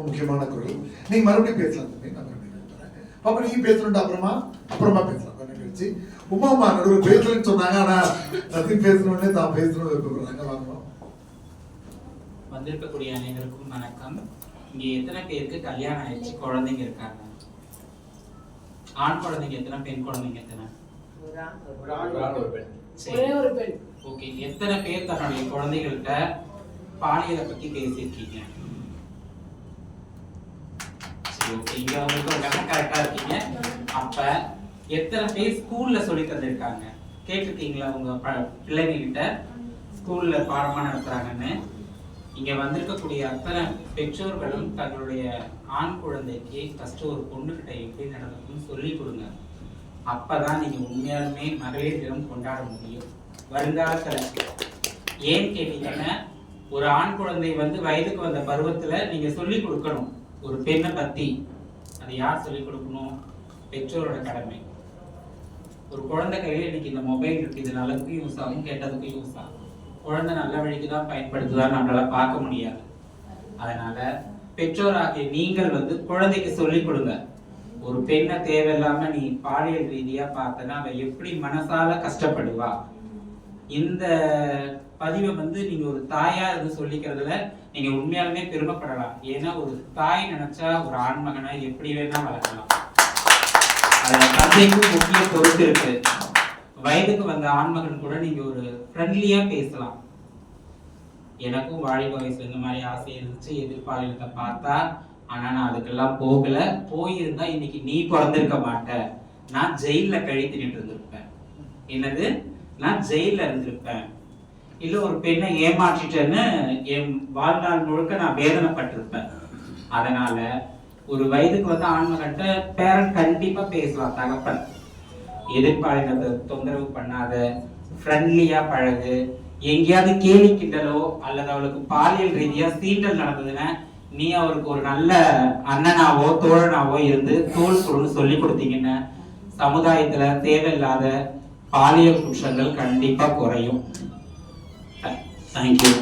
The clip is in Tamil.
ரொம்ப முக்கியமான குரல். நீங்க மறுபடியும் பேசலாம் தம்பி நான் மறுபடியும் பாப்பா நீங்க பேசணும்ட்டு அப்புறமா? அப்புறமா பேசலாம் கொஞ்சம் கழிச்சு. உமா அம்மா நடுவில் பேசலன்னு சொன்னாங்க ஆனா ரத்தின் பேசணும்னே தான் பேசணும்னு விருப்பப்படுறாங்க. வாங்கணும் வந்திருக்கக்கூடிய அனைவருக்கும் வணக்கம். இங்க எத்தனை பேருக்கு கல்யாணம் ஆயிடுச்சு? குழந்தைங்க இருக்காங்க. ஆண் குழந்தைங்க எத்தனை பெண் குழந்தைங்க எத்தனை? சரி. ஒரே ஒரு பெண். ஓகே. எத்தனை பேர் தன்னுடைய குழந்தைகள்கிட்ட பாலியலை பத்தி பேசியிருக்கீங்க? ஓகே இங்க உங்களுக்கு ஒரு கரெக்டா இருக்கீங்க அப்ப எத்தனை பேர் ஸ்கூல்ல சொல்லி தந்திருக்காங்க? கேட்டிருக்கீங்களா உங்க ப- பிள்ளைங்க ஸ்கூல்ல பாடமா நடத்துறாங்கன்னு. இங்க வந்திருக்கக்கூடிய அத்தனை பெற்றோர்களும் தங்களுடைய ஆண் குழந்தைக்கு ஃபர்ஸ்ட் ஒரு பொண்ணுகிட்ட எப்படி நடந்துக்கணும்னு சொல்லி கொடுங்க. அப்பதான் நீங்க உண்மையாலுமே மகளிர் தினம் கொண்டாட முடியும். வருங்காலத்துல ஏன் கேட்டீங்கன்னா ஒரு ஆண் குழந்தை வந்து வயதுக்கு வந்த பருவத்துல நீங்க சொல்லி கொடுக்கணும். ஒரு பெண்ணை பத்தி அது யார் சொல்லிக் கொடுக்கணும்? பெற்றோரோட கடமை. ஒரு குழந்தை கையில் இன்னைக்கு இந்த மொபைல் இருக்கு இது நல்லதுக்கும் யூஸ் ஆகும் கெட்டதுக்கும் யூஸ் ஆகும். குழந்தை நல்ல வழிக்கு தான் பயன்படுத்துதான் நம்மளால பார்க்க முடியாது. அதனால பெற்றோராகிய நீங்கள் வந்து குழந்தைக்கு சொல்லிக் கொடுங்க. ஒரு பெண்ணை தேவையில்லாம நீ பாலியல் ரீதியா பார்த்தனா அவ எப்படி மனசால கஷ்டப்படுவா? இந்த பதிவை வந்து நீங்க ஒரு தாயா இருந்து சொல்லிக்கிறதுல நீங்க உண்மையாலுமே பெருமைப்படலாம். ஏன்னா ஒரு தாய் நினைச்சா ஒரு ஆண்மகனை எப்படி வேணா வளர்க்கலாம். அதுல தந்தைக்கும் முக்கிய பொறுப்பு இருக்கு. வயதுக்கு வந்த ஆண்மகன் கூட நீங்க ஒரு ஃப்ரெண்ட்லியா பேசலாம். எனக்கும் வாலிப வயசுல இந்த மாதிரி ஆசை இருந்துச்சு. எதிர்பாலினத்தை பார்த்தா ஆனா நான் அதுக்கெல்லாம் போகல. போயிருந்தா இன்னைக்கு நீ பிறந்திருக்க மாட்ட. நான் ஜெயில்ல கழித்து நின்று இருந்திருப்பேன். என்னது? நான் ஜெயிலில் இருந்திருப்பேன். இல்ல ஒரு பெண்ணை ஏமாற்றிட்டேன்னு என் வாழ்நாள் முழுக்க நான் வேதனைப்பட்டிருப்பேன். அதனால ஒரு வயதுக்கு வந்து ஆண்மகன்ட்ட பேரண்ட் கண்டிப்பா பேசலாம் தகப்பன். எதிர்பாலினத்தை தொந்தரவு பண்ணாத ஃப்ரெண்ட்லியா பழகு. எங்கேயாவது கேலி கிண்டலோ அல்லது அவளுக்கு பாலியல் ரீதியா சீண்டல் நடந்ததுன்னா நீ அவருக்கு ஒரு நல்ல அண்ணனாவோ தோழனாவோ இருந்து தோல் சொல்லி கொடுத்தீங்கன்னா சமுதாயத்துல தேவையில்லாத பாலியல் குற்றங்கள் கண்டிப்பாக குறையும். தேங்க்யூ